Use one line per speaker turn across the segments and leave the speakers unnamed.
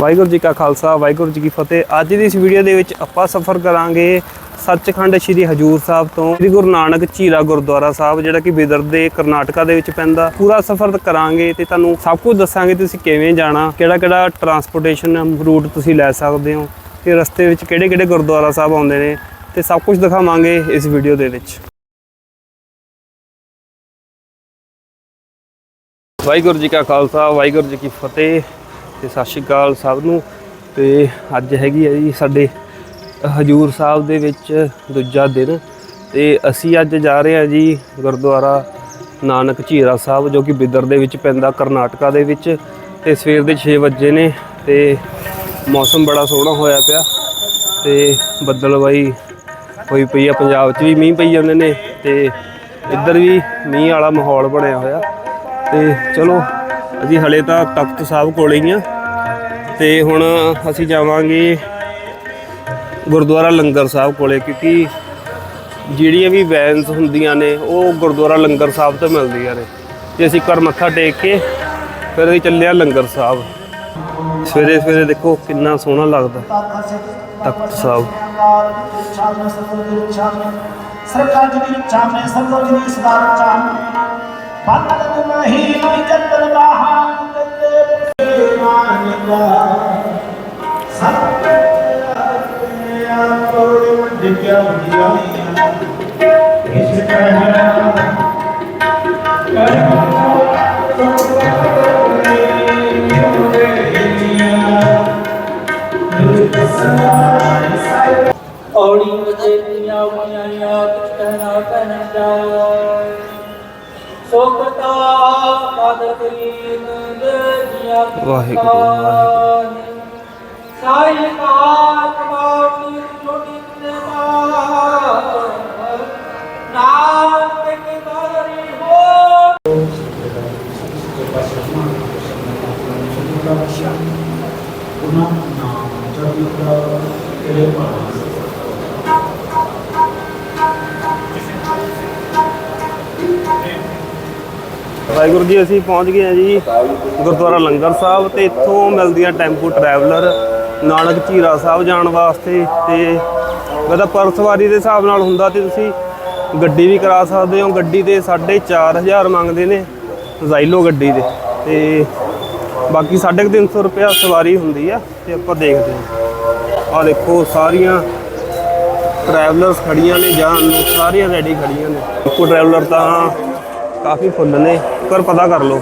ਵਾਹਿਗੁਰੂ ਜੀ ਕਾ ਖਾਲਸਾ, ਵਾਹਿਗੁਰੂ ਜੀ ਕੀ ਫਤਿਹ। ਅੱਜ ਦੀ ਇਸ ਵੀਡੀਓ ਦੇ ਵਿੱਚ ਆਪਾਂ ਸਫ਼ਰ ਕਰਾਂਗੇ ਸੱਚਖੰਡ ਸ੍ਰੀ ਹਜੂਰ ਸਾਹਿਬ ਤੋਂ। ਸ੍ਰੀ ਗੁਰੂ ਨਾਨਕ ਝੀਰਾ ਗੁਰਦੁਆਰਾ ਸਾਹਿਬ, ਜਿਹੜਾ ਕਿ ਬਿਦਰ ਦੇ ਕਰਨਾਟਕਾ ਦੇ ਵਿੱਚ ਪੈਂਦਾ। ਪੂਰਾ ਸਫ਼ਰ ਕਰਾਂਗੇ ਤੇ ਤੁਹਾਨੂੰ ਸਭ ਕੁਝ ਦੱਸਾਂਗੇ ਤੁਸੀਂ ਕਿਵੇਂ ਜਾਣਾ ਕਿਹੜਾ ਕਿਹੜਾ ਟਰਾਂਸਪੋਰਟੇਸ਼ਨ ਰੂਟ ਤੁਸੀਂ ਲੈ ਸਕਦੇ ਹੋ, ਤੇ ਰਸਤੇ ਵਿੱਚ ਕਿਹੜੇ ਕਿਹੜੇ ਗੁਰਦੁਆਰਾ ਸਾਹਿਬ ਆਉਂਦੇ ਨੇ, ਤੇ ਸਭ ਕੁਝ ਦਿਖਾਵਾਂਗੇ ਇਸ ਵੀਡੀਓ ਦੇ ਵਿੱਚ। ਵਾਹਿਗੁਰੂ ਜੀ ਕਾ ਖਾਲਸਾ, ਵਾਹਿਗੁਰੂ ਜੀ ਕੀ ਫਤਿਹ। ਤੇ ਸਤਿ ਸ਼੍ਰੀ ਅਕਾਲ ਸਭ ਨੂੰ। ਤੇ ਅੱਜ ਹੈਗੀ ਹੈ ਜੀ ਸਾਡੇ ਹਜੂਰ ਸਾਹਿਬ ਦੇ ਵਿੱਚ ਦੂਜਾ ਦਿਨ। ਤੇ ਅਸੀਂ ਅੱਜ ਜਾ ਰਹੇ ਹਾਂ ਜੀ ਗੁਰਦੁਆਰਾ ਨਾਨਕ ਝੀਰਾ ਸਾਹਿਬ, ਜੋ ਕਿ ਬਿਦਰ ਦੇ ਵਿੱਚ ਪੈਂਦਾ, ਕਰਨਾਟਕਾ ਦੇ ਵਿੱਚ। ਤੇ ਸਵੇਰ ਦੇ 6 ਵਜੇ ਨੇ ਤੇ ਮੌਸਮ ਬੜਾ ਸੋਹਣਾ ਹੋਇਆ ਪਿਆ। ਤੇ ਬੱਦਲਵਾਈ ਹੋਈ ਪਈ ਆ, ਪੰਜਾਬ 'ਚ ਵੀ ਮੀਂਹ ਪਈ ਜਾਂਦੇ ਨੇ। ਤੇ ਇੱਧਰ ਵੀ ਮੀਂਹ ਵਾਲਾ ਮਾਹੌਲ ਬਣਿਆ ਹੋਇਆ। ਤੇ ਚਲੋ, ਅਸੀਂ ਹਲੇ ਤਾਂ ਤਖਤ ਸਾਹਿਬ ਕੋਲੇ ਹੀ ਆ। ਤੇ ਹੁਣ ਅਸੀਂ ਜਾਵਾਂਗੇ ਗੁਰਦੁਆਰਾ ਲੰਗਰ ਸਾਹਿਬ ਕੋਲੇ, ਕਿਉਂਕਿ ਜਿਹੜੀਆਂ ਵੀ ਵੈਨਸ ਹੁੰਦੀਆਂ ਨੇ, ਉਹ ਗੁਰਦੁਆਰਾ ਲੰਗਰ ਸਾਹਿਬ ਤੋਂ ਮਿਲਦੀਆਂ ਨੇ। ਤੇ ਅਸੀਂ ਘਰ ਮੱਥਾ ਟੇਕ ਕੇ ਫਿਰ ਅਸੀਂ ਚੱਲਿਆ ਲੰਗਰ ਸਾਹਿਬ। ਸਵੇਰੇ ਸਵੇਰੇ ਦੇਖੋ ਕਿੰਨਾ ਸੋਹਣਾ ਲੱਗਦਾ। ਤਖਤ ਸਾਹਿਬ।
ਸਰਕਾਰ ਜੀ ਦੀ ਇੱਛਾ ਮੈਂ ਜੀ ਦੀ ਸਦਾ ਇੱਛਾ। ਬੰਦਨ ਨਹੀਂ ਜੰਤਰ
Yeah.
ਵਾਹਿਗੁਰੂ ਜੀ, ਅਸੀਂ ਪਹੁੰਚ ਗਏ ਹਾਂ ਜੀ ਗੁਰਦੁਆਰਾ ਲੰਗਰ ਸਾਹਿਬ ਤੇ ਇੱਥੋਂ ਮਿਲਦੀਆਂ ਟੈਂਪੂ ਟਰੈਵਲਰ ਨਾਨਕ ਝੀਰਾ ਸਾਹਿਬ ਜਾਣ ਵਾਸਤੇ ਤੇ ਉਹਦਾ ਪਰ ਸਵਾਰੀ ਦੇ ਹਿਸਾਬ ਨਾਲ ਹੁੰਦਾ ਤੇ ਤੁਸੀਂ ਗੱਡੀ ਵੀ ਕਰਾ ਸਕਦੇ ਹੋ। ਗੱਡੀ ਤੇ 4500 ਮੰਗਦੇ ਨੇ ਜ਼ਾਈਲੋ ਗੱਡੀ ਦੇ ਤੇ ਬਾਕੀ 350 ਰੁਪਇਆ ਸਵਾਰੀ ਹੁੰਦੀ ਆ ਤੇ ਆਪਾਂ ਦੇਖਦੇ ਹਾਂ। ਆ ਦੇਖੋ, ਸਾਰੀਆਂ ਟਰੈਵਲਰਸ ਖੜੀਆਂ ਨੇ ਜਾਂ ਸਾਰੀਆਂ ਰੈਡੀ ਖੜੀਆਂ ਨੇ। ਕੋ ਟਰੈਵਲਰ ਤਾਂ ਕਾਫੀ ਫੁੱਲ ਨੇ। ਪਰ ਪਤਾ ਕਰ ਲਓ।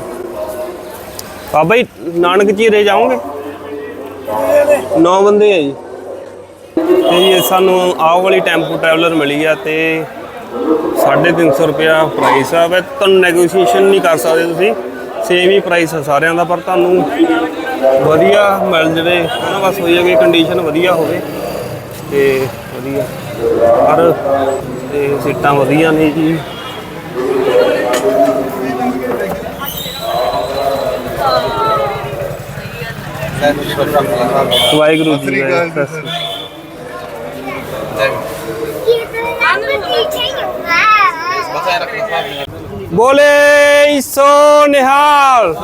ਬਾਬਾ ਜੀ ਨਾਨਕ ਚੀਰੇ ਜਾਓਗੇ? ਨੌ ਬੰਦੇ ਆ ਜੀ। ਤੇ ਜੀ, ਸਾਨੂੰ ਆਹ ਵਾਲੀ ਟੈਂਪੂ ਟਰੈਵਲਰ ਮਿਲੀ ਆ ਤੇ 350 ਰੁਪਿਆ ਪ੍ਰਾਈਸ ਆ। ਵੇ ਤੁਹਾਨੂੰ ਨੈਗੋਸ਼ੀਏਸ਼ਨ ਨਹੀਂ ਕਰ ਸਕਦੇ ਤੁਸੀਂ। ਸੇਮ ਹੀ ਪ੍ਰਾਈਸ ਆ ਸਾਰਿਆਂ ਦਾ, ਪਰ ਤੁਹਾਨੂੰ ਵਧੀਆ ਮਿਲ ਜਵੇ। ਹਨਾ, ਬਸ ਹੋਈ ਜਾਵੇ ਕੰਡੀਸ਼ਨ ਵਧੀਆ ਹੋਵੇ। ਤੇ ਵਧੀਆ। ਪਰ ਤੇ ਸੀਟਾਂ ਵਧੀਆ ਨੇ ਜੀ। ਵਾਹਿਗੁਰੂ ਜੀ ਬੋਲੇ ਸੋ ਨਿਹਾਲ।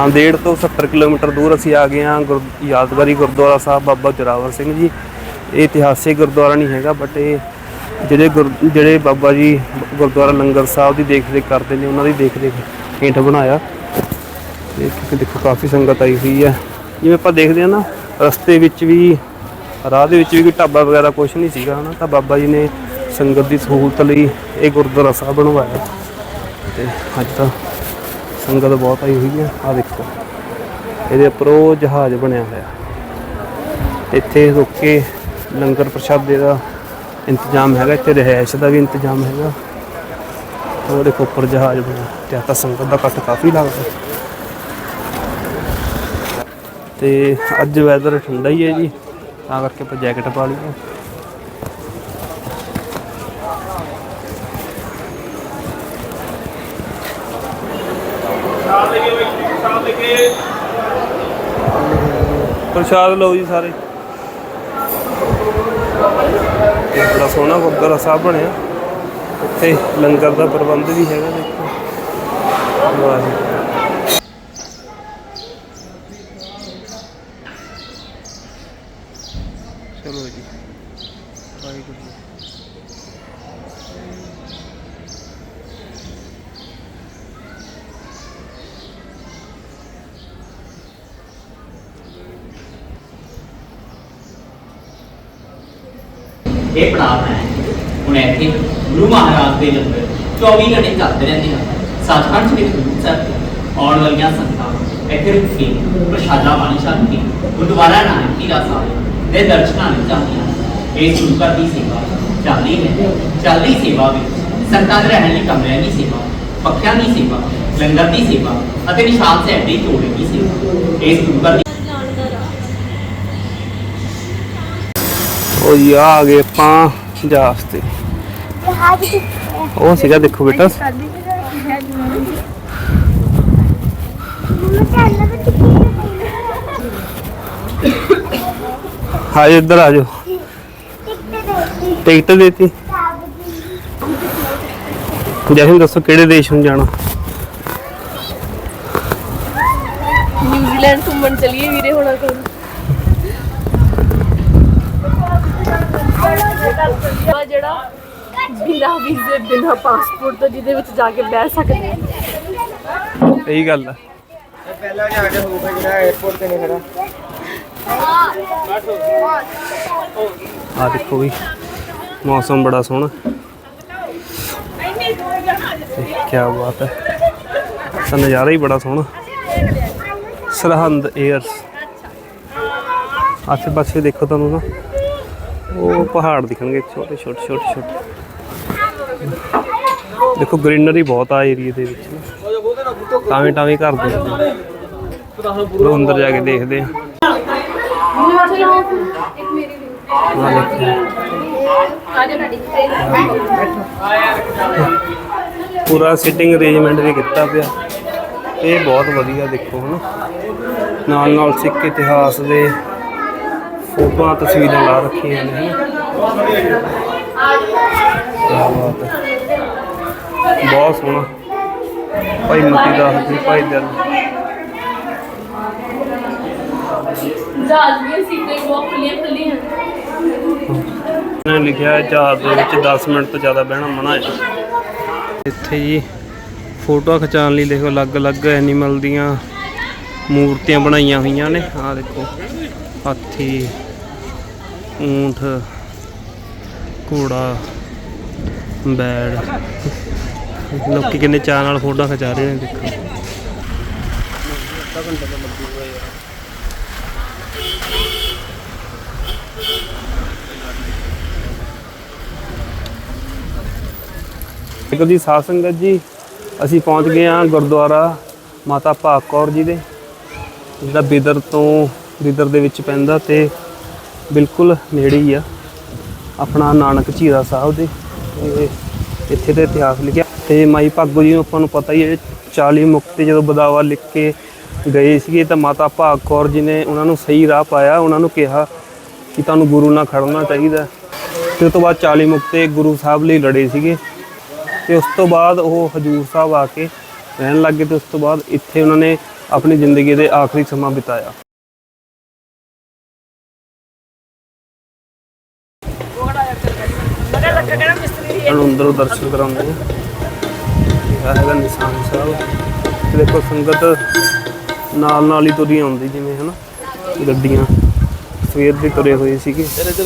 ਨਾਂਦੇੜ ਤੋਂ 70 ਕਿਲੋਮੀਟਰ ਦੂਰ ਅਸੀਂ ਆ ਗਏ ਹਾਂ ਗੁਰ- ਯਾਦਗਾਰੀ ਗੁਰਦੁਆਰਾ ਸਾਹਿਬ ਬਾਬਾ ਜੋਰਾਵਰ ਸਿੰਘ ਜੀ। ਇਹ ਇਤਿਹਾਸਿਕ ਗੁਰਦੁਆਰਾ ਨਹੀਂ ਹੈਗਾ ਬਟ ਇਹ ਜਿਹੜੇ ਗੁਰ- ਜਿਹੜੇ ਬਾਬਾ ਜੀ ਗੁਰਦੁਆਰਾ ਲੰਗਰ ਸਾਹਿਬ ਦੀ ਦੇਖ ਰੇਖ ਕਰਦੇ ਨੇ, ਉਹਨਾਂ ਦੀ ਦੇਖ ਰੇਖ ਹੇਠ ਬਣਾਇਆ। ਤੇ ਇੱਥੇ ਦੇਖੋ ਕਾਫੀ ਸੰਗਤ ਆਈ ਹੋਈ ਹੈ। ਜਿਵੇਂ ਆਪਾਂ ਦੇਖਦੇ ਹਾਂ ਨਾ, ਰਸਤੇ ਵਿੱਚ ਵੀ, ਰਾਹ ਦੇ ਵਿੱਚ ਵੀ ਕੋਈ ਢਾਬਾ ਵਗੈਰਾ ਕੁਝ ਨਹੀਂ ਸੀਗਾ ਹਨਾ, ਤਾਂ ਬਾਬਾ ਜੀ ਨੇ ਸੰਗਤ ਦੀ ਸਹੂਲਤ ਲਈ ਇਹ ਗੁਰਦੁਆਰਾ ਸਾਹਿਬ ਬਣਵਾਇਆ। ਤੇ ਅੱਜ ਤਾਂ ਸੰਗਤ ਬਹੁਤ ਆਈ ਹੋਈ ਹੈ ਆ ਦੇਖੋ। ਇਹਦੇ ਉੱਪਰ ਉਹ ਜਹਾਜ਼ ਬਣਿਆ ਹੋਇਆ। ਇੱਥੇ ਰੁਕ ਕੇ ਲੰਗਰ ਪ੍ਰਸ਼ਾਦੇ ਦਾ ਇੰਤਜ਼ਾਮ ਹੈਗਾ, ਇੱਥੇ ਰਹਿائش ਦਾ ਵੀ ਇੰਤਜ਼ਾਮ ਹੈਗਾ। ਉਹ ਦੇਖੋ, ਉੱਪਰ ਜਹਾਜ਼ ਬਣਿਆ। ਤੇ ਆ ਤਾਂ ਸੰਗਤ ਦਾ ਕੱਟ ਕਾਫੀ ਲੱਗਦਾ। ਤੇ ਅੱਜ ਵੈਦਰ ਠੰਡਾ ਹੀ ਹੈ ਜੀ। ਤਾਂ ਕਰਕੇ ਆਪਾਂ ਜੈਕਟ ਪਾ ਲਈ ਪ੍ਰਸ਼ਾਦ ਲਓ ਜੀ ਸਾਰੇ। ਬੜਾ ਸੋਹਣਾ ਗੁਰਦੁਆਰਾ ਸਾਹਿਬ ਬਣਿਆ। ਇੱਥੇ ਲੰਗਰ ਦਾ ਪ੍ਰਬੰਧ ਵੀ ਹੈਗਾ ਦੇਖੋ। ਵਾਹਿਗੁਰੂ ਚਲੋ ਜੀ ਵਾਹਿਗੁਰੂ ਜੀ
ਇਹ ਪੜਾਅ ਹੈ ਹੁਣ ਇੱਥੇ ਗੁਰੂ ਮਹਾਰਾਜ ਦੇ ਲੰਗਰ 24 ਘੰਟੇ ਚੱਲਦੇ ਰਹਿੰਦੇ ਹਨ ਸੱਚਖੰਡ ਵਿੱਚ ਗੁਰੂ ਸਾਹਿਬ ਤੋਂ ਆਉਣ ਵਾਲੀਆਂ ਸੰਗਤਾਂ ਇੱਥੇ ਰੁਕ ਕੇ ਪ੍ਰਸ਼ਾਦਾ ਪਾਣੀ ਛਕ ਕੇ ਗੁਰਦੁਆਰਾ ਨਾਨਕ ਹੀਰਾ ਸਾਹਿਬ ਦੇ ਦਰਸ਼ਨਾਂ ਲਈ ਜਾਂਦੀਆਂ ਹਨ। ਇਹ ਗੁਰੂ ਘਰ ਦੀ ਸੇਵਾ ਚੱਲਦੀ ਹੈ। ਚੱਲਦੀ ਸੇਵਾ ਵਿੱਚ ਸੰਗਤਾਂ ਦੇ ਰਹਿਣ ਲਈ ਕਮਰਿਆਂ ਦੀ ਸੇਵਾ, ਪੱਖਿਆਂ ਦੀ ਸੇਵਾ, ਲੰਗਰ ਦੀ ਸੇਵਾ ਅਤੇ ਨਿਸ਼ਾਨ ਸਾਹਿਬ ਦੀ ਜੋੜੇ ਦੀ ਸੇਵਾ। ਇਸ ਗੁਰੂ ਘਰ ਦੀ
ਉਹ ਜੀ ਆ ਗਏ ਆਪਾਂ, ਜਾਸ ਤੇ। ਉਹ ਸੀਗਾ ਦੇਖੋ ਬੇਟਾ। ਹਾਏ, ਇੱਧਰ ਆ ਜਾਓ। ਟਿਕਟ ਦੇਤੀ। ਜੈਸੇ ਦੱਸੋ ਕਿਹੜੇ ਦੇਸ਼ ਨੂੰ ਜਾਣਾ?
ਨਿਊਜ਼ੀਲੈਂਡ ਘੁੰਮਣ ਚਲੀਏ ਵੀਰੇ ਹੋਣਾ ਕੋਲ ਜਿਹੜਾ ਬਿਨਾ ਵੀਜ਼ੇ ਬਿਨਾ ਪਾਸਪੋਰਟ ਤੋਂ ਜਿਹਦੇ ਵਿੱਚ ਜਾ ਕੇ ਬਹਿ ਸਕਦੇ ਹਾਂ
ਸਹੀ ਗੱਲ ਆ। ਆ ਦੇਖੋ ਵੀ ਮੌਸਮ ਬੜਾ ਸੋਹਣਾ। ਕੀ ਬਾਤ ਹੈ ਤਾਂ ਨਜ਼ਾਰਾ ਹੀ ਬੜਾ ਸੋਹਣਾ। ਸਰਹੰਦ 에ਅਰਸ ਆਸੇ ਪਾਸੇ ਦੇਖੋ ਤੁਹਾਨੂੰ ਨਾ। ਉਹ ਪਹਾੜ ਦਿਖਣਗੇ, ਛੋਟੇ ਛੋਟੇ ਛੋਟੇ ਛੋਟੇ। ਦੇਖੋ ਗ੍ਰੀਨਰੀ ਬਹੁਤ ਆ ਏਰੀਆ ਦੇ ਵਿੱਚ। ਟਾਵੇਂ ਟਾਵੇਂ ਘਰ ਦੇ। ਚਲੋ ਅੰਦਰ ਜਾ ਕੇ ਦੇਖਦੇ ਆ। ਪੂਰਾ ਸਿਟਿੰਗ ਅਰੇਂਜਮੈਂਟ ਵੀ ਕੀਤਾ ਪਿਆ। ਇਹ ਬਹੁਤ ਵਧੀਆ ਦੇਖੋ, ਹਨਾ। ਨਾਲ ਨਾਲ ਸਿੱਖ ਇਤਿਹਾਸ ਦੇ ਫੋਟੋਆਂ ਤਸਵੀਰਾਂ ਲਾ ਰੱਖੀਆਂ ਨੇ ਬਹੁਤ ਸੋਹਣਾ। ਭਾਈ ਮਤੀ ਦਾ ਜੀ ਭਾਈ ਦਿਲ।
ਜਹਾਜ਼ ਦੀਆਂ ਸੀਟਾਂ ਬਹੁਤ ਖੁੱਲੀਆਂ ਖੁੱਲੀਆਂ
ਨੇ। ਲਿਖਿਆ ਹੈ ਜਹਾਜ਼ ਦੇ ਵਿੱਚ 10 ਮਿੰਟ ਤੋਂ ਜ਼ਿਆਦਾ ਬਹਿਣਾ ਮਨਾ ਹੈ। ਇੱਥੇ ਜੀ ਫੋਟੋਆਂ ਖਿਚਾਉਣ ਲਈ ਦੇਖੋ ਅਲੱਗ-ਅਲੱਗ ਐਨੀਮਲ ਦੀਆਂ ਮੂਰਤੀਆਂ ਬਣਾਈਆਂ ਹੋਈਆਂ ਨੇ। ਆਹ ਦੇਖੋ। ਹਾਥੀ, ਊਂਠ, ਘੋੜਾ, ਬੈੜ। ਲੋਕੀ ਕਿੰਨੇ ਚਾਅ ਨਾਲ ਫੋਟੋਆਂ ਖਿਚਾ ਰਹੇ ਨੇ, ਦੇਖੋ। ਇੱਕ ਜੀ ਸਾਧ ਸੰਗਤ ਜੀ, ਅਸੀਂ ਪਹੁੰਚ ਗਏ ਹਾਂ ਗੁਰਦੁਆਰਾ ਮਾਤਾ ਭਾਗ ਕੌਰ ਜੀ ਦੇ, ਜਿਹੜਾ ਬਿਦਰ ਤੋਂ ਬਿਦਰ ਦੇ ਵਿੱਚ ਪੈਂਦਾ ਤੇ ਬਿਲਕੁਲ ਨੇੜੇ ਹੀ ਆ। ਆਪਣਾ ਨਾਨਕ ਝੀਰਾ ਸਾਹਿਬ ਦੇ ਤੇ ਇੱਥੇ ਦਾ ਇਤਿਹਾਸ ਲਿਖਿਆ। ਤੇ ਮਾਈ ਭਾਗੋ ਜੀ ਨੂੰ ਆਪਾਂ ਨੂੰ ਪਤਾ ਹੀ ਹੈ 40 ਮੁਕਤੇ ਜਦੋਂ ਬਦਾਵਾ ਲਿਖ ਕੇ ਗਏ ਸੀਗੇ ਤਾਂ ਮਾਤਾ ਭਾਗ ਕੌਰ ਜੀ ਨੇ ਉਹਨਾਂ ਨੂੰ ਸਹੀ ਰਾਹ ਪਾਇਆ। ਉਹਨਾਂ ਨੂੰ ਕਿਹਾ ਕਿ ਤੁਹਾਨੂੰ ਗੁਰੂ ਨਾਲ ਖੜਨਾ ਚਾਹੀਦਾ। ਤੇ ਉਸ ਤੋਂ ਬਾਅਦ 40 ਮੁਕਤੇ ਗੁਰੂ ਸਾਹਿਬ ਲਈ ਲੜੇ ਸੀਗੇ। ਤੇ ਉਸ ਤੋਂ ਬਾਅਦ ਉਹ ਹਜੂਰ ਸਾਹਿਬ ਆ ਕੇ ਰਹਿਣ ਲੱਗੇ ਤੇ ਉਸ ਤੋਂ ਬਾਅਦ ਇੱਥੇ ਉਹਨਾਂ ਨੇ ਆਪਣੀ ਜ਼ਿੰਦਗੀ ਦੇ ਆਖਰੀ ਸਮਾਂ ਬਿਤਾਇਆ। ਤੁਹਾਨੂੰ ਅੰਦਰੋਂ ਦਰਸ਼ਨ ਕਰਾਉਂਦੇ ਆ ਇਹ ਹੈਗਾ ਨਿਸ਼ਾਨ ਸਾਹਿਬ। ਤੇ ਦੇਖੋ ਸੰਗਤ ਨਾਲ ਨਾਲ ਹੀ ਤੁਰੀ ਆਉਂਦੀ ਜਿਵੇਂ ਹਨਾ ਗੱਡੀਆਂ। ਸਵੇਰ ਦੇ ਤੁਰੇ ਹੋਏ ਸੀਗੇ। ਇੱਥੇ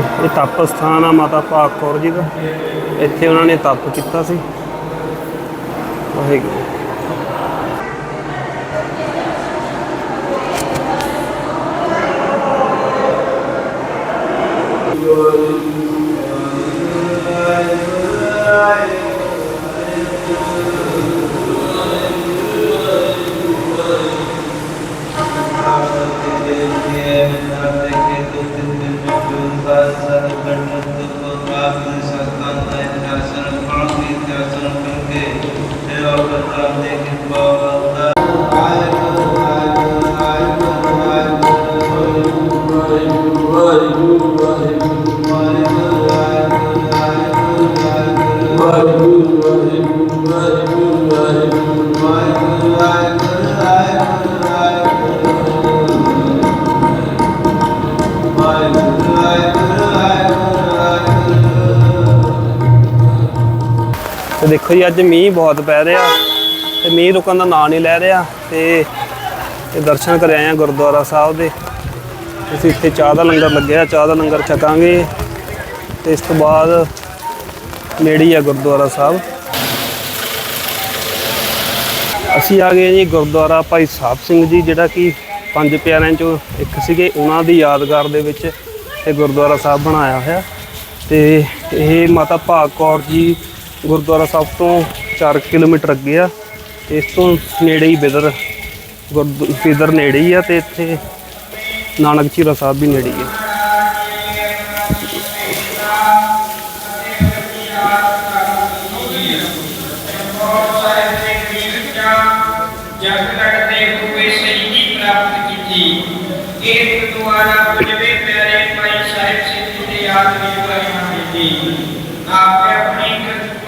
ਇਹ ਤਪ ਸਥਾਨ ਆ ਮਾਤਾ ਭਾਗ ਕੌਰ ਜੀ ਦਾ ਇੱਥੇ ਉਹਨਾਂ ਨੇ ਤਪ ਕੀਤਾ ਸੀ ਵਾਹਿਗੁਰੂ ਤੇ ਦੇਖੋ ਜੀ, ਅੱਜ ਮੀਂਹ ਬਹੁਤ ਪੈ ਰਿਹਾ ਤੇ ਮੀਂਹ ਰੁਕਣ ਦਾ ਨਾਂ ਨਹੀਂ ਲੈ ਰਿਹਾ ਤੇ ਇਹ ਦਰਸ਼ਨ ਕਰ ਆਏ ਆ ਗੁਰਦੁਆਰਾ ਸਾਹਿਬ ਦੇ। ਅਸੀਂ ਇੱਥੇ ਚਾਹ ਦਾ ਲੰਗਰ ਲੱਗਿਆ, ਚਾਹ ਦਾ ਲੰਗਰ ਛਕਾਂਗੇ। ਤੇ ਇਸ ਤੋਂ ਬਾਅਦ ਨੇੜੇ ਆ ਗੁਰਦੁਆਰਾ ਸਾਹਿਬ। ਅਸੀਂ ਆ ਗਏ ਜੀ ਗੁਰਦੁਆਰਾ ਭਾਈ ਸਾਹਿਬ ਸਿੰਘ ਜੀ, ਜਿਹੜਾ ਕਿ ਪੰਜ ਪਿਆਰਿਆਂ ਚੋਂ ਇੱਕ ਸੀਗੇ। ਉਹਨਾਂ ਦੀ ਯਾਦਗਾਰ ਦੇ ਵਿੱਚ ਇਹ ਗੁਰਦੁਆਰਾ ਸਾਹਿਬ ਬਣਾਇਆ ਹੋਇਆ। ਤੇ ਇਹ ਮਾਤਾ ਭਾਗ ਕੌਰ ਜੀ ਗੁਰਦੁਆਰਾ ਸਾਹਿਬ ਤੋਂ 4 ਕਿਲੋਮੀਟਰ ਅੱਗੇ ਆ। ਤੇ ਇਸ ਤੋਂ ਨੇੜੇ ਹੀ ਬਿਦਰ, ਗੁਰਦੁ ਨੇੜੇ ਹੀ ਆ ਤੇ ਇੱਥੇ ਨਾਨਕ ਝੀਰਾ ਸਾਹਿਬ ਵੀ ਨੇੜੇ ਹੀ ਆ।
ਜਗ ਲੜਦੇ ਹੋਏ ਸ਼ਹੀਦੀ ਪ੍ਰਾਪਤ ਕੀਤੀ ਇੱਕ ਦੁਆਰਾ ਪੁਜਵੇ ਪਿਆਰੇ ਭਾਈ ਸਾਹਿਬ ਸਿੰਘ ਦੇ ਯਾਦ ਵਿੱਚ ਭਾਈ ਜੀ ਆਪੇ ਆਪਣੀ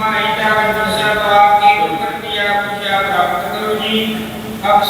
ਕਮਾਈ ਦਾ ਵਰਸਾ ਪਾ ਕੇ ਗੁਰਤੀਆ ਪੂਜਾ ਪ੍ਰਾਪਤ ਕਰੋ ਜੀ। ਅਬ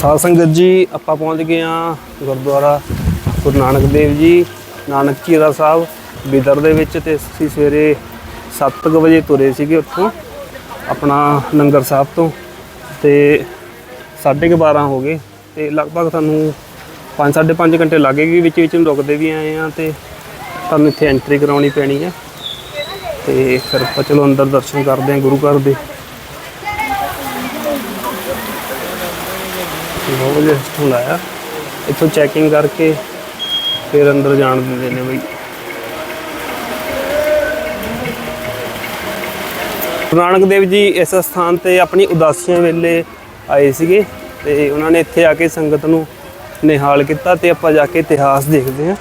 ਸਾਧ ਸੰਗਤ ਜੀ, ਆਪਾਂ ਪਹੁੰਚ ਗਏ ਆ ਗੁਰਦੁਆਰਾ ਗੁਰੂ ਨਾਨਕ ਦੇਵ ਜੀ, ਨਾਨਕ ਝੀਰਾ ਸਾਹਿਬ, ਬਿਦਰ ਦੇ ਵਿੱਚ ਤੇ ਅਸੀਂ ਸਵੇਰੇ 7:00 ਵਜੇ ਤੁਰੇ ਸੀਗੇ ਉੱਥੋਂ, ਆਪਣਾ ਲੰਗਰ ਸਾਹਿਬ ਤੋਂ ਤੇ 12:30 ਹੋ ਗਏ ਤੇ ਲਗਭਗ ਸਾਨੂੰ 5-5.5 ਘੰਟੇ ਲੱਗੇਗੀ ਵਿੱਚ ਵਿੱਚ ਰੁਕਦੇ ਵੀ ਆਏ ਆ ਤੇ ਤੁਹਾਨੂੰ ਇੱਥੇ ਐਂਟਰੀ ਕਰਾਉਣੀ ਪੈਣੀ ਹੈ ਤੇ ਫਿਰ ਆਪਾਂ ਚਲੋ ਅੰਦਰ ਦਰਸ਼ਨ ਕਰਦੇ ਆ ਗੁਰੂ ਘਰ ਦੇ। ਨੌ ਵਜੇ ਸਿਸਟਮ ਲਾਇਆ ਇੱਥੋਂ ਚੈਕਿੰਗ ਕਰਕੇ ਫਿਰ ਅੰਦਰ ਜਾਣ ਦਿੰਦੇ ਨੇ ਬਈ। ਗੁਰੂ ਨਾਨਕ ਦੇਵ ਜੀ ਇਸ ਸਥਾਨ ਤੇ ਆਪਣੀ ਉਦਾਸੀਆਂ ਵੇਲੇ ਆਏ ਸੀਗੇ ਤੇ ਉਹਨਾਂ ਨੇ ਇੱਥੇ ਆ ਕੇ ਸੰਗਤ ਨੂੰ ਨਿਹਾਲ ਕੀਤਾ ਤੇ ਆਪਾਂ ਜਾ ਕੇ ਇਤਿਹਾਸ ਦੇਖਦੇ ਹਾਂ।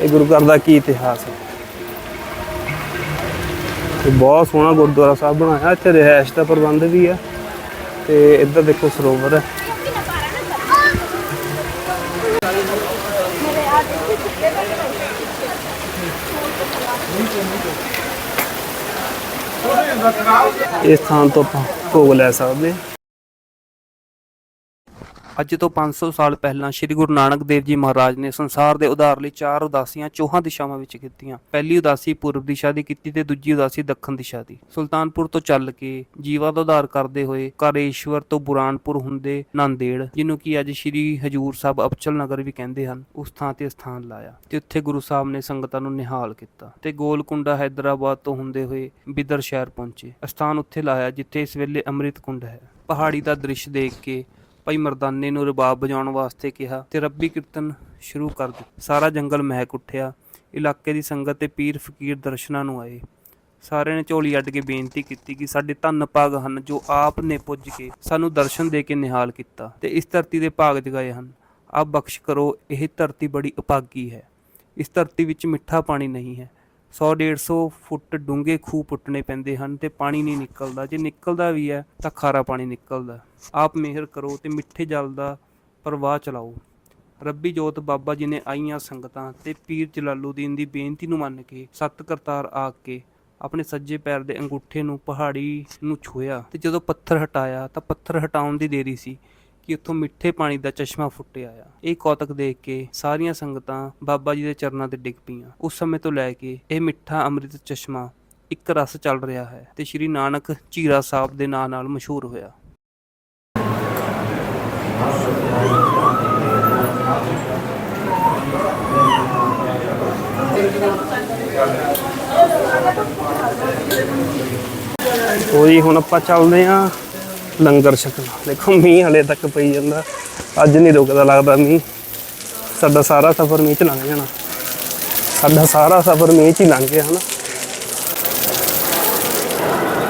ਇਹ ਗੁਰੂ ਘਰ ਦਾ ਕੀ ਇਤਿਹਾਸ ਹੈ। ਤੇ ਬਹੁਤ ਸੋਹਣਾ ਗੁਰਦੁਆਰਾ ਸਾਹਿਬ ਬਣਾਇਆ। ਇੱਥੇ ਰਿਹਾਇਸ਼ ਦਾ ਪ੍ਰਬੰਧ ਵੀ ਹੈ ਤੇ ਇੱਧਰ ਦੇਖੋ ਸਰੋਵਰ ਹੈ। ਇਸ ਥਾਂ ਤੋਂ ਆਪਾਂ ਭੋਗ ਲੈ ਸਕਦੇ
ਅੱਜ ਤੋਂ 500 ਸਾਲ ਪਹਿਲਾਂ ਸ੍ਰੀ ਗੁਰੂ ਨਾਨਕ ਦੇਵ ਜੀ ਮਹਾਰਾਜ ਨੇ ਸੰਸਾਰ ਦੇ ਉਧਾਰ ਲਈ ਚਾਰ ਉਦਾਸੀਆਂ ਚੌਹਾਂ ਦਿਸ਼ਾਵਾਂ ਵਿੱਚ ਕੀਤੀਆਂ। ਪਹਿਲੀ ਉਦਾਸੀ ਪੂਰਬ ਦਿਸ਼ਾ ਦੀ ਕੀਤੀ ਤੇ ਦੂਜੀ ਉਦਾਸੀ ਦੱਖਣ ਦਿਸ਼ਾ ਦੀ। ਸੁਲਤਾਨਪੁਰ ਤੋਂ ਚੱਲ ਕੇ ਜੀਵਾ ਦਾ ਉਧਾਰ ਕਰਦੇ ਹੋਏ ਕਰੇਸ਼ਵਰ ਤੋਂ ਬੁਰਾਨਪੁਰ ਹੁੰਦੇ ਨਾਂਦੇੜ, ਜਿਹਨੂੰ ਕਿ ਅੱਜ ਸ੍ਰੀ ਹਜੂਰ ਸਾਹਿਬ ਅਬਚਲ ਨਗਰ ਵੀ ਕਹਿੰਦੇ ਹਨ, ਉਸ ਥਾਂ ਤੇ ਸਥਾਨ ਲਾਇਆ ਤੇ ਉੱਥੇ ਗੁਰੂ ਸਾਹਿਬ ਨੇ ਸੰਗਤਾਂ ਨੂੰ ਨਿਹਾਲ ਕੀਤਾ ਤੇ ਗੋਲਕੁੰਡਾ ਹੈਦਰਾਬਾਦ ਤੋਂ ਹੁੰਦੇ ਹੋਏ ਬਿਦਰ ਸ਼ਹਿਰ ਪਹੁੰਚੇ। ਸਥਾਨ ਉੱਥੇ ਲਾਇਆ, ਜਿੱਥੇ ਇਸ ਵੇਲੇ ਅੰਮ੍ਰਿਤ ਕੁੰਡ ਹੈ। ਪਹਾੜੀ ਦਾ ਦ੍ਰਿਸ਼ ਦੇਖ ਕੇ ਭਾਈ ਮਰਦਾਨੇ ਨੂੰ ਰਬਾਬ ਵਜਾਉਣ ਵਾਸਤੇ ਕਿਹਾ ਤੇ ਰੱਬੀ ਕੀਰਤਨ ਸ਼ੁਰੂ ਕਰ ਦਿੱਤਾ। ਸਾਰਾ ਜੰਗਲ ਮਹਿਕ ਉੱਠਿਆ। ਇਲਾਕੇ ਦੀ ਸੰਗਤ ਤੇ ਪੀਰ ਫਕੀਰ ਦਰਸ਼ਨਾਂ ਨੂੰ ਆਏ। ਸਾਰਿਆਂ ਨੇ ਝੋਲੀ ਅੱਡ ਕੇ ਬੇਨਤੀ ਕੀਤੀ ਕਿ ਸਾਡੇ ਧੰਨ ਭਾਗ ਹਨ ਜੋ ਆਪ ਨੇ ਪੁੱਜ ਕੇ ਸਾਨੂੰ ਦਰਸ਼ਨ ਦੇ ਕੇ ਨਿਹਾਲ ਕੀਤਾ ਤੇ ਇਸ ਧਰਤੀ ਦੇ ਭਾਗ ਜਗਾਏ ਹਨ। ਆਪ ਬਖਸ਼ ਕਰੋ, ਇਹ ਧਰਤੀ ਬੜੀ ਅਪਾਗੀ ਹੈ। ਇਸ ਧਰਤੀ ਵਿੱਚ ਮਿੱਠਾ ਪਾਣੀ ਨਹੀਂ ਹੈ। 100 150 ਫੁੱਟ ਡੂੰਘੇ ਖੂਹ ਪੁੱਟਣੇ ਪੈਂਦੇ ਹਨ ਤੇ ਪਾਣੀ ਨਹੀਂ ਨਿਕਲਦਾ। ਜੇ ਨਿਕਲਦਾ ਵੀ ਹੈ ਤਾਂ ਖਾਰਾ ਪਾਣੀ ਨਿਕਲਦਾ। ਆਪ ਮਿਹਰ ਕਰੋ ਤੇ ਮਿੱਠੇ ਜਲ ਦਾ ਪ੍ਰਵਾਹ ਚਲਾਓ। ਰੱਬੀ ਜੋਤ ਬਾਬਾ ਜੀ ਨੇ ਆਈਆਂ ਸੰਗਤਾਂ ਤੇ ਪੀਰ ਜਲਾਲੂਦੀਨ ਦੀ ਬੇਨਤੀ ਨੂੰ ਮੰਨ ਕੇ ਸੱਤ ਕਰਤਾਰ ਆ ਕੇ ਆਪਣੇ ਸੱਜੇ ਪੈਰ ਦੇ ਅੰਗੂਠੇ ਨੂੰ ਪਹਾੜੀ ਨੂੰ ਛੂਇਆ ਤੇ ਜਦੋਂ ਪੱਥਰ ਹਟਾਇਆ ਤਾਂ ਪੱਥਰ ਹਟਾਉਣ ਦੀ ਦੇਰੀ ਸੀ। ਕਿ ਉੱਥੋਂ ਮਿੱਠੇ ਪਾਣੀ ਦਾ ਚਸ਼ਮਾ ਫੁੱਟਿਆ ਆ। ਇਹ ਕੌਤਕ ਦੇਖ ਕੇ ਸਾਰੀਆਂ ਸੰਗਤਾਂ ਬਾਬਾ ਜੀ ਦੇ ਚਰਨਾਂ ਤੇ ਡਿੱਗ ਪਈਆਂ। ਉਸ ਸਮੇਂ ਤੋਂ ਲੈ ਕੇ ਇਹ ਮਿੱਠਾ ਅੰਮ੍ਰਿਤ ਚਸ਼ਮਾ ਇੱਕ ਰਸ ਚੱਲ ਰਿਹਾ ਹੈ ਤੇ ਸ਼੍ਰੀ ਨਾਨਕ ਝੀਰਾ ਸਾਹਿਬ ਦੇ ਨਾਂ ਨਾਲ ਮਸ਼ਹੂਰ ਹੋਇਆ।
ਉਹ ਹੁਣ ਆਪਾਂ ਚੱਲਦੇ ਆਂ ਲੰਗਰ ਛਕਣਾ। ਦੇਖੋ, ਮੀਂਹ ਹਲੇ ਤੱਕ ਪਈ ਜਾਂਦਾ। ਅੱਜ ਨਹੀਂ ਰੁਕਦਾ, ਲੱਗਦਾ ਮੀਂਹ। ਸਾਡਾ ਸਾਰਾ ਸਫ਼ਰ ਮੀਂਹ ਚ ਲੰਘ ਜਾਣਾ। ਸਾਡਾ ਸਾਰਾ ਸਫ਼ਰ ਮੀਂਹ ਚ ਹੀ ਲੰਘ ਗਿਆ, ਹਨਾ।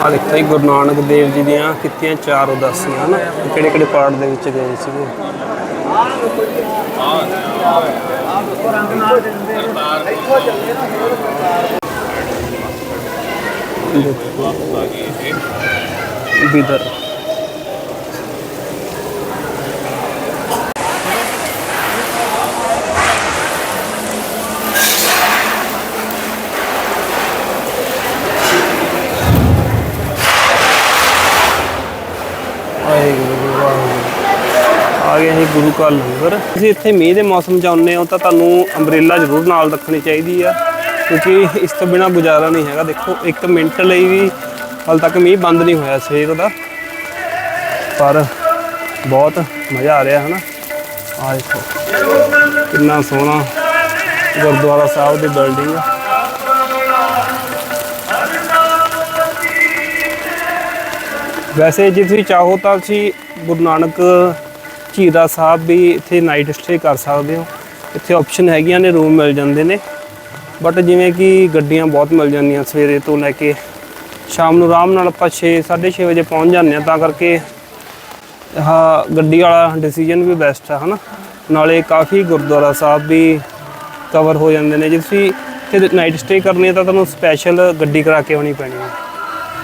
ਆ ਦੇਖੋ ਜੀ, ਗੁਰੂ ਨਾਨਕ ਦੇਵ ਜੀ ਦੀਆਂ ਕੀਤੀਆਂ ਚਾਰ ਉਦਾਸੀਆਂ, ਹਨਾ। ਕਿਹੜੇ ਕਿਹੜੇ ਪਾਰਟ ਦੇ ਵਿੱਚ ਗਏ ਸੀਗੇ? ਬਿਦਰ ਆ ਗਏ ਜੀ ਗੁਰੂ ਘਰ ਲੰਗਰ। ਤੁਸੀਂ ਇੱਥੇ ਮੀਂਹ ਦੇ ਮੌਸਮ 'ਚ ਆਉਂਦੇ ਹੋ ਤਾਂ ਤੁਹਾਨੂੰ ਅੰਬ੍ਰੇਲਾ ਜ਼ਰੂਰ ਨਾਲ ਰੱਖਣੀ ਚਾਹੀਦੀ ਆ, ਕਿਉਂਕਿ ਇਸ ਤੋਂ ਬਿਨਾ ਗੁਜ਼ਾਰਾ ਨਹੀਂ ਹੈਗਾ। ਦੇਖੋ, ਇੱਕ ਮਿੰਟ ਲਈ ਵੀ ਹਾਲ ਤੱਕ ਮੀਂਹ ਬੰਦ ਨਹੀਂ ਹੋਇਆ ਸਵੇਰ ਦਾ, ਪਰ ਬਹੁਤ ਮਜ਼ਾ ਆ ਰਿਹਾ ਹੈ ਨਾ ਆ ਦੇਖੋ, ਕਿੰਨਾ ਸੋਹਣਾ ਗੁਰਦੁਆਰਾ ਸਾਹਿਬ ਦੀ ਬਿਲਡਿੰਗ ਆ। ਵੈਸੇ ਜੇ ਤੁਸੀਂ ਚਾਹੋ ਤਾਂ ਤੁਸੀਂ ਗੁਰੂ ਨਾਨਕ ਝੀਰਾ ਸਾਹਿਬ ਵੀ ਇੱਥੇ ਨਾਈਟ ਸਟੇ ਕਰ ਸਕਦੇ ਹੋ। ਇੱਥੇ ਆਪਸ਼ਨ ਹੈਗੀਆਂ ਨੇ ਰੂਮ ਮਿਲ ਜਾਂਦੇ ਨੇ। ਬਟ ਜਿਵੇਂ ਕਿ ਗੱਡੀਆਂ ਬਹੁਤ ਮਿਲ ਜਾਂਦੀਆਂ ਸਵੇਰੇ ਤੋਂ ਲੈ ਕੇ ਸ਼ਾਮ ਨੂੰ, ਆਰਾਮ ਨਾਲ ਆਪਾਂ 6 6:30 ਵਜੇ ਪਹੁੰਚ ਜਾਂਦੇ ਆ ਤਾਂ ਕਰਕੇ ਹਾਂ ਗੱਡੀ ਵਾਲਾ ਡਿਸੀਜਨ ਵੀ ਬੈਸਟ ਆ, ਹਨਾ। ਨਾਲੇ ਕਾਫੀ ਗੁਰਦੁਆਰਾ ਸਾਹਿਬ ਵੀ ਕਵਰ ਹੋ ਜਾਂਦੇ ਨੇ। ਜੇ ਤੁਸੀਂ ਇੱਥੇ ਨਾਈਟ ਸਟੇ ਕਰਨੀ ਹੈ ਤਾਂ ਤੁਹਾਨੂੰ ਸਪੈਸ਼ਲ ਗੱਡੀ ਕਰਾ ਕੇ ਆਉਣੀ ਪੈਣੀ ਹੈ।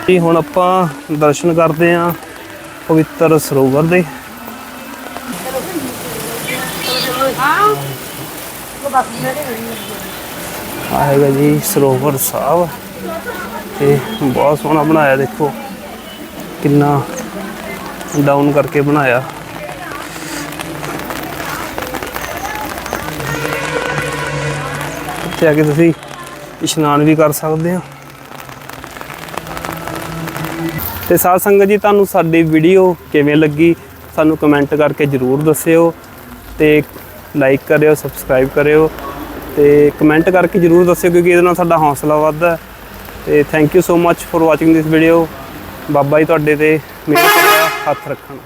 ਜੀ ਹੁਣ ਆਪਾਂ ਦਰਸ਼ਨ ਕਰਦੇ ਆਂ ਪਵਿੱਤਰ ਸਰੋਵਰ ਦੇ। ਆਏਗਾ ਜੀ ਸਰੋਵਰ ਸਾਹਿਬ। ਤੇ ਬਹੁਤ ਸੋਹਣਾ ਬਣਾਇਆ ਦੇਖੋ। ਕਿੰਨਾ ਡਾਊਨ ਕਰਕੇ ਬਣਾਇਆ। ਇੱਥੇ ਆ ਕੇ ਤੁਸੀਂ ਇਸ਼ਨਾਨ ਵੀ ਕਰ ਸਕਦੇ ਹੋ। ਤੇ ਸਾਧ ਸੰਗਤ ਜੀ, ਤੁਹਾਨੂੰ ਸਾਡੀ ਵੀਡੀਓ ਕਿਵੇਂ ਲੱਗੀ, ਸਾਨੂੰ ਕਮੈਂਟ ਕਰਕੇ ਜਰੂਰ ਦੱਸਿਓ। ਤੇ ਲਾਈਕ ਕਰਿਓ ਸਬਸਕ੍ਰਾਈਬ ਕਰਿਓ ਤੇ ਕਮੈਂਟ ਕਰਕੇ ਜਰੂਰ ਦੱਸਿਓ ਕਿਉਂਕਿ ਇਹਦੇ ਨਾਲ ਸਾਡਾ ਹੌਸਲਾ ਵੱਧਦਾ ਹੈ। ਤੇ thank you so much for watching this video Baba ji ਤੁਹਾਡੇ ਤੇ ਮੇਰੇ ਹੱਥ ਰੱਖਣ